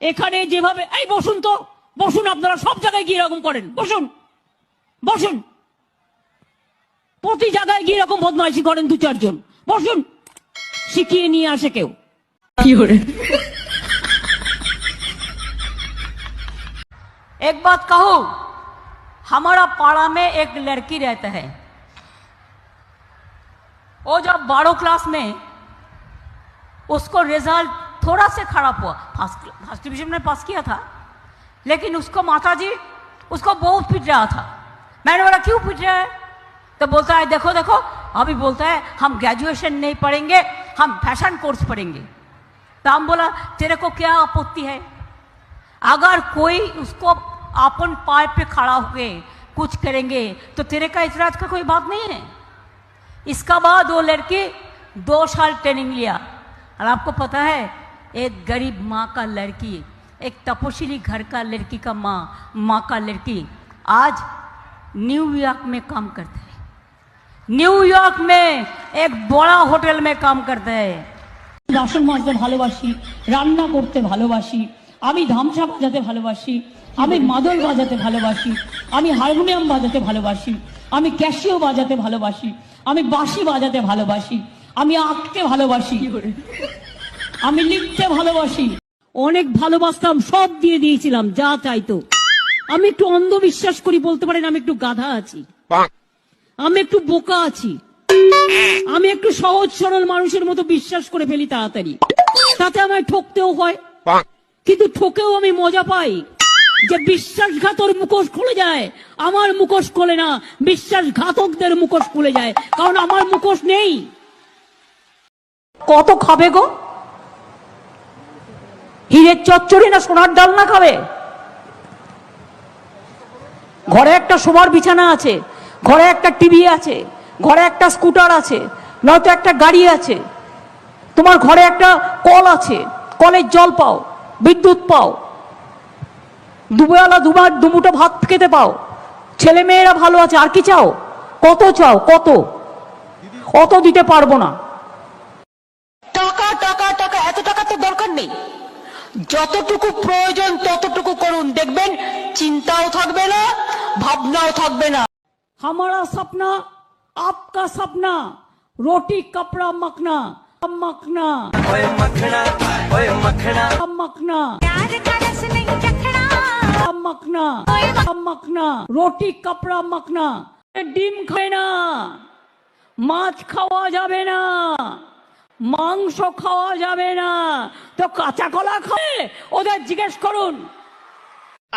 এখানে যেভাবে এই বসুন তো বসুন আপনারা সব জায়গায় গিয়ে এরকম করেন বসুন বসুন প্রতি জায়গায় গিয়ে এরকম বদমাইশি করেন দু চারজন বসুন শিখিয়ে নিয়ে আসে কেউ एक बात कहूं हमारा पाड़ा में एक लड़की रहता है वो जब बारह क्लास में उसको रिजल्ट थोड़ा से खराब हुआ। फ़र्स्ट फ़र्स्ट डिवीज़न में पास किया था, लेकिन उसको माता जी उसको बहुत पीट रहा था। मैंने बोला, क्यों पीट रहा है? तो बोलता है, देखो देखो, अभी बोलता है, हम ग्रेजुएशन नहीं पढ़ेंगे, हम फ़ैशन कोर्स पढ़ेंगे। तो हम बोला, तेरे को क्या आपत्ति है? अगर कोई उसको अपन पाए पे खड़ा होके कुछ करेंगे तो तेरे का इतराज का कोई बात नहीं है? इसका बाद वो लड़की दो साल ट्रेनिंग लिया। और आपको पता है एक गरीब माँ का लड़की एक तपस्वी घर का लड़की का माँ माँ का लड़की आज न्यूयॉर्क में काम करता है न्यूयॉर्क में एक बड़ा होटल में काम करता है বাসন মাজতে ভালোবাসি রান্না করতে ভালোবাসি আমি ধামসা বাজাতে ভালোবাসি আমি মাদল বাজাতে ভালোবাসি আমি হারমোনিয়াম বাজাতে ভালোবাসি আমি ক্যাশিও বাজাতে ভালোবাসি আমি বাঁশি বাজাতে ভালোবাসি আমি আঁকতে ভালোবাসি আমি লিখতে ভালোবাসি। অনেক ভালোবাসতাম সব দিয়ে দিয়েছিলাম যা চাইতো আমি একটু অন্ধবিশ্বাস করি বলতে পারেন আমি একটু গাধা আছি। আমি একটু বোকা আছি। আমি একটু সহজ সরল মানুষের মতো বিশ্বাস করে ফেলি তাড়াতাড়ি। তাতে আমায় ঠকতেও হয়। কিন্তু ঠকেও আমি মজা পাই যে বিশ্বাসঘাতর মুখোশ খুলে যায়। আমার মুখোশ খোলে না বিশ্বাসঘাতকদের মুখোশ খুলে যায়। কারণ আমার মুখোশ নেই। কত খাবে গো? হীরের চচ্চড়ি না সোনার ডাল না খাবে? ঘরে একটা শোবার বিছানা আছে, ঘরে একটা টিভি আছে, ঘরে একটা স্কুটার আছে, নয়তো একটা গাড়ি আছে। তোমার ঘরে একটা কল আছে, কলের জল পাও, বিদ্যুৎ পাও। দুবেলা দুবার দুমুটো ভাত খেতে পাও। ছেলে মেয়েরা ভালো আছে, আর কি চাও? কত চাও? কত? অত দিতে পারব না। টাকা টাকা টাকা, এত টাকা তো দরকার নেই। যতটুকু প্রয়োজন ততটুকু করুন। দেখবেন চিন্তাও থাকবে না ভাবনাও থাকবে না। হামারা স্বপ্না আপকা স্বপ্না রোটি কাপড়া মকনা মকনা মকনা মকনা মকনা রোটি কাপড়া মকনা ডিম খায় না মাছ খাওয়া যাবে না। মাংস খাওয়া যাবে না। তো কাঁচা কলা খাবে? ওদের জিজ্ঞেস করুন।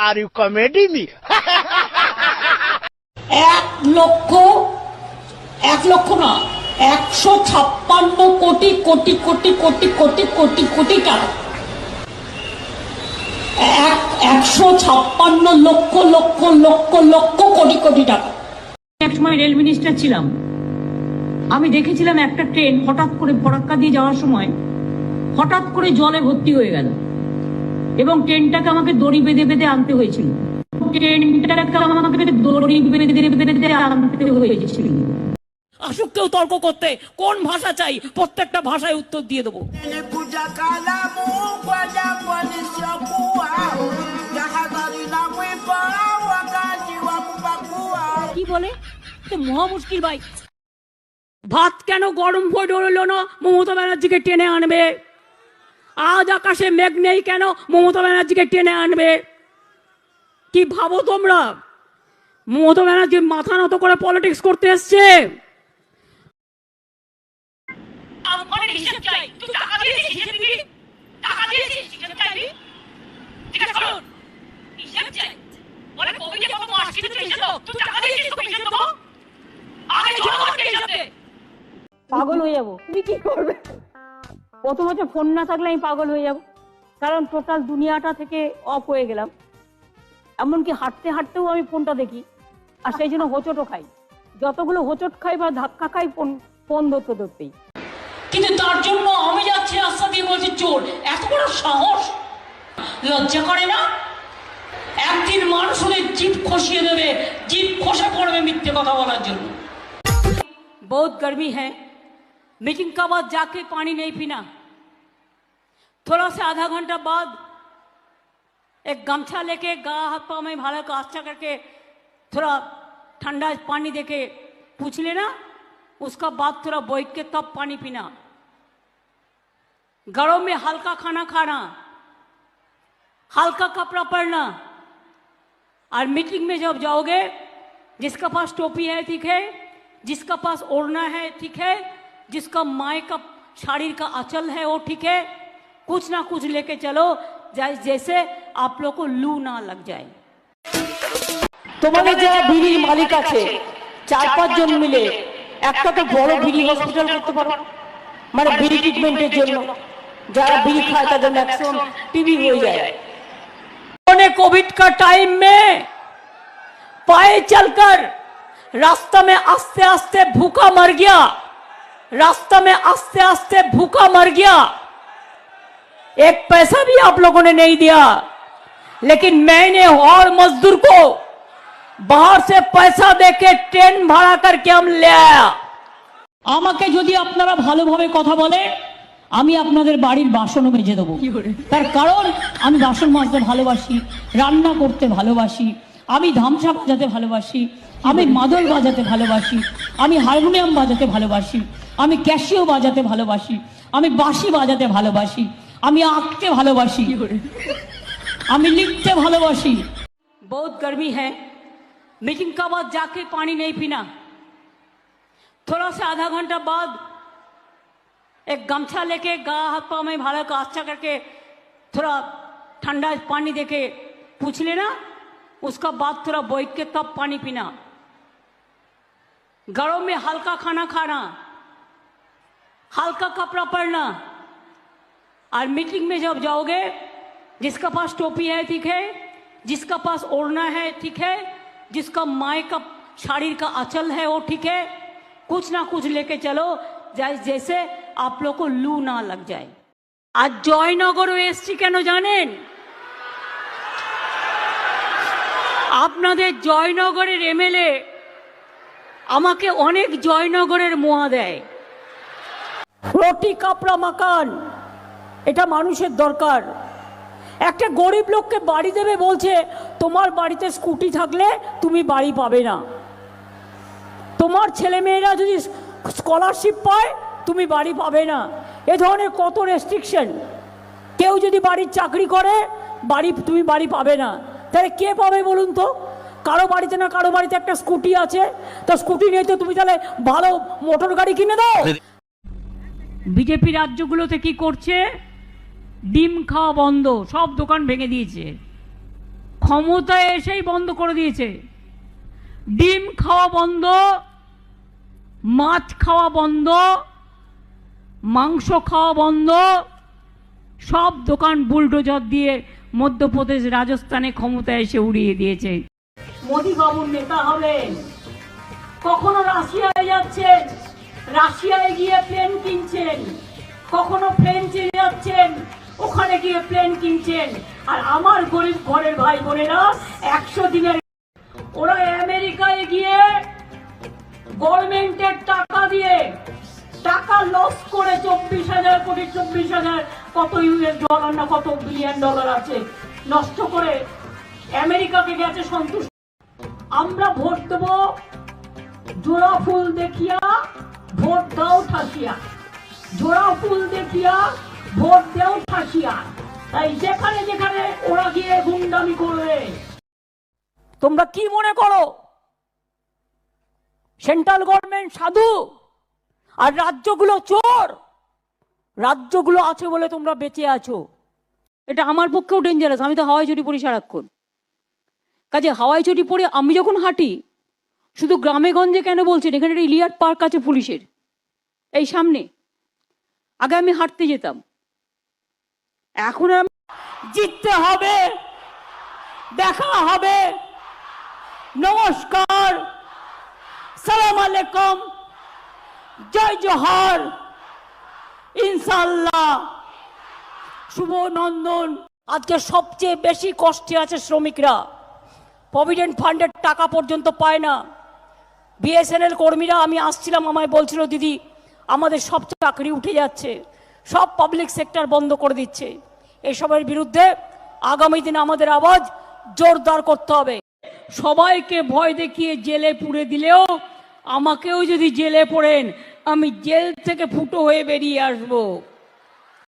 Are you comedy me? এক লক্ষ এক লক্ষ না একশো ছাপ্পান্ন কোটি কোটি কোটি কোটি কোটি কোটি কোটি টাকা। এক একশো ছাপ্পান্ন লক্ষ লক্ষ লক্ষ লক্ষ কোটি কোটি টাকা। এক সময় রেল মিনিস্টার ছিলাম। আমি দেখেছিলাম একটা ট্রেন হঠাৎ করে ফরাক্কা দিয়ে যাওয়ার সময় হঠাৎ করে জলে ভর্তি হয়ে গেল। এবং ট্রেনটাকে আমাকে দড়ি বেঁধে বেঁধে আনতে হয়েছিল। ট্রেনটাকে আমাকে দড়ি বেঁধে বেঁধে আনতে হয়েছিল। আসুক কেউ তর্ক করতে কোন ভাষা চাই প্রত্যেকটা ভাষায় উত্তর দিয়ে দেবো. কি বলে? মহা মুশকিল ভাই। ভাত কেন গরম হয়ে ডরলো না? মমতা ব্যানার্জিকে টেনে আনবে। আজ আকাশে মেঘ নেই কেন মমতা ব্যানার্জিকে টেনে আনবে? কি ভাবো তোমরা? মমতা ব্যানার্জি মাথা নত করে পলিটিক্স করতে এসছে। আগে জনগণকে পাগল হয়ে যাব। তুমি কি করবে? কত বছর ফোন না থাকলে আমি পাগল হয়ে যাব। কারণ টোটাল দুনিয়াটা থেকে অফ হয়ে গেলাম। এমনকি হাঁটতে হাঁটতেও আমি ফোনটা দেখি। আর সেই জন্য হোচটও খাই। যতগুলো হোচট খাই বা ধাক্কা খাই ফোন ফোন ধরতে ধরতেই। কিন্তু তার জন্য আমি যাচ্ছি রাস্তা দিয়ে বলছি চোর। এত বড় সাহস! লজ্জা করে না? একদিন মানুষ হলে জিপ খসিয়ে দেবে। জিপ খসে পড়বে মিথ্যে কথা বলার জন্য। বহুত গরমি হ্যাঁ। मीटिंग का बाद जाके पानी नहीं पीना? थोड़ा सा आधा घंटा बाद एक गमछा लेके गा हाथ पाँव में भाला को अच्छा करके थोड़ा ठंडा पानी देके पूछ लेना, उसका बाद थोड़ा बैठ के तब पानी पीना। गरम में हल्का खाना खाना, हल्का कपड़ा पहनना। और मीटिंग में जब जाओगे, जिसका पास टोपी है, ठीक है, जिसका पास ओढ़ना है, ठीक है जिसका माए का शरीर का अचल है वो ठीक है कुछ ना कुछ लेके चलो जै- जैसे आप लोग को लू ना लग जाए তোমাদের যারা বিড়ির মালিক আছে চার পাঁচজন মিলে একটা তো বড় বিড়ি হসপিটাল করতে পারো মানে বিড়ি ট্রিটমেন্টের জন্য যারা বিড়ি খায় তাদের ম্যাক্সিমাম টিবি হয়ে যায় ने कोविड का टाइम में पाए चलकर रास्ता में आस्ते आस्ते भूखा मर गया रास्ता में आस्ते आस्ते भूखा मर गया एक पैसा भी आप लोगों ने नहीं दिया लेकिन मैंने और मजदूर को बाहर से पैसा देके ट्रेन भाड़ा करके हम ले आया আমাকে যদি আপনারা ভালোভাবে কথা বলে আমি আপনাদের বাড়ির বাসনও মেজে দেবো তার কারণ আমি বাসন মাজতে ভালোবাসি রান্না করতে ভালোবাসি আমি ধামসা বাজাতে ভালোবাসি আমি মাদল বাজাতে ভালোবাসি আমি হারমোনিয়াম বাজাতে ভালোবাসি আমি ক্যাশিও বাজাতে ভালোবাসি আমি বাঁশি বাজাতে ভালোবাসি আমি আঁকতে ভালোবাসি আমি লিখতে ভালোবাসি बहुत गर्मी है मीटिंग का बाद जाके पानी नहीं पीना थोड़ा सा आधा घंटा बाद एक गमछा लेके गा हाथ पाँव में भाला को अच्छा करके थोड़ा ठंडा पानी देके पूछ लेना उसका बाद थोड़ा बैठ के तब पानी पीना गरम में हल्का खाना खाना हल्का कपड़ा पहनना और मीटिंग में जब जाओगे जिसका पास टोपी है ठीक है जिसका पास ओढ़ना है ठीक है जिसका माए का शरीर का अचल है वो ठीक है कुछ ना कुछ लेके चलो जै- जैसे आप लोग को लू ना लग जाए আর জয়নগরও এসছি কেন জানেন আপনাদের জয়নগরের এমএলএ আমাকে অনেক জয়নগরের মোয়া দেয় রুটি, কাপড়া মাকান এটা মানুষের দরকার। একটা গরিব লোককে বাড়ি দেবে বলছে, তোমার বাড়িতে স্কুটি থাকলে তুমি বাড়ি পাবে না। তোমার ছেলে মেয়েরা যদি স্কলারশিপ পায়, তুমি বাড়ি পাবে না। এ ধরনের কত রেস্ট্রিকশন কেউ যদি বাড়ির চাকরি করে, বাড়ি, তুমি বাড়ি পাবে না। তাহলে কে পাবে বলুন তো? কারও বাড়িতে না কারও বাড়িতে একটা স্কুটি আছে। তো স্কুটি নেই তো তুমি তাহলে ভালো মোটর গাড়ি কিনে দাও। বিজেপি রাজ্যগুলোতে কি করছে? ডিম খাওয়া বন্ধ, সব দোকান ভেঙে দিয়েছে। ক্ষমতায় এসেই বন্ধ করে দিয়েছে। ডিম খাওয়া বন্ধ, মাছ খাওয়া বন্ধ, মাংস খাওয়া বন্ধ, সব দোকান বুলডোজার দিয়ে মধ্যপ্রদেশ, রাজস্থানে ক্ষমতায় এসে উড়িয়ে দিয়েছে। মোদী বাবুর নেতা হবেন কখনো রাশিয়ায় যাচ্ছেন রাশিয়ায় গিয়ে প্লেন কিনছেন, কখনো ফ্রেঞ্চে যাচ্ছেন, ওখানে গিয়ে প্লেন কিনছেন। আর আমার গরিব ঘরের ভাই বোনেরা, একশো দিনের ওরা আমেরিকায় গিয়ে গভর্নমেন্টের টাকা দিয়ে টাকা লস করে চব্বিশ হাজার, কোটি চব্বিশ হাজার, কত ইউএস ডলার না কত বিলিয়ন ডলার আছে, নষ্ট করে আমেরিকাকে গেছে সন্তুষ্ট। আমরা ভোট দেবো, জোড়া ফুল দেখিয়া ভোট দাও ঠাসিয়া। জোড়া ফুল দেখিয়া ভোট দেও ঠাসিয়া। তাই যেখানে যেখানে ওরা গিয়ে গুন্ডামি করবে। তোমরা কি মনে করো? সেন্ট্রাল গভর্নমেন্ট সাধু আর রাজ্যগুলো চোর? রাজ্যগুলো আছে বলে তোমরা বেঁচে আছো। এটা আমার পক্ষেও ডেঞ্জারাস আমি তো হাওয়াই চটি পড়ি সারাক্ষণ। কাজে হাওয়াই চটি পরে আমি যখন হাঁটি শুধু গ্রামে গঞ্জে কেন বলছেন? এখানে একটা ইলিয়াট পার্ক আছে পুলিশের। এই সামনে। আগে আমি হাঁটতে যেতাম। এখন আমি জিততে হবে, দেখা হবে। নমস্কার, সালাম আলাইকুম, জয় জোহার। ইনশাল্লাহ শুভ নন্দন। আজকে সবচেয়ে বেশি কষ্টে আছে শ্রমিকরা। প্রভিডেন্ট ফান্ডের টাকা পর্যন্ত পায় না। বিএসএনএল কর্মীরা, আমি আসছিলাম, আমায় বলছিল, দিদি, আমাদের সব চাকরি উঠে যাচ্ছে, সব পাবলিক সেক্টর বন্ধ করে দিচ্ছে। এসবের বিরুদ্ধে আগামী দিনে আমাদের আওয়াজ জোরদার করতে হবে। সবাইকে ভয় দেখিয়ে জেলে পুড়ে দিলেও আমাকেও যদি জেলে পড়েন, আমি জেল থেকে ফুটো হয়ে বেরিয়ে আসব।